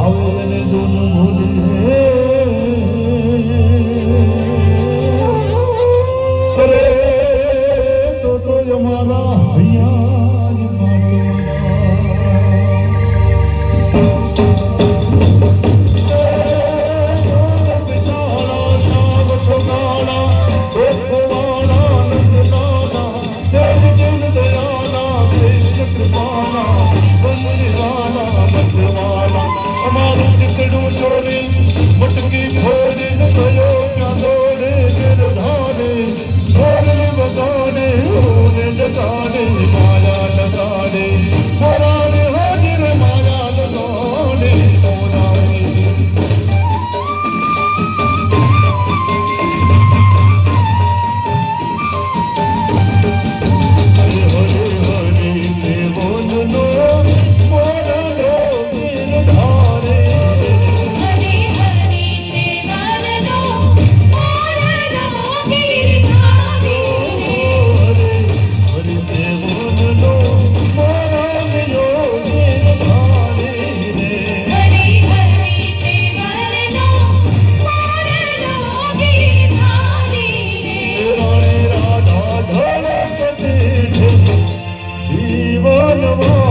આવે ને દુન ભૂલે مٽڪي کولي نه سڄو مايا لڳاري Oh,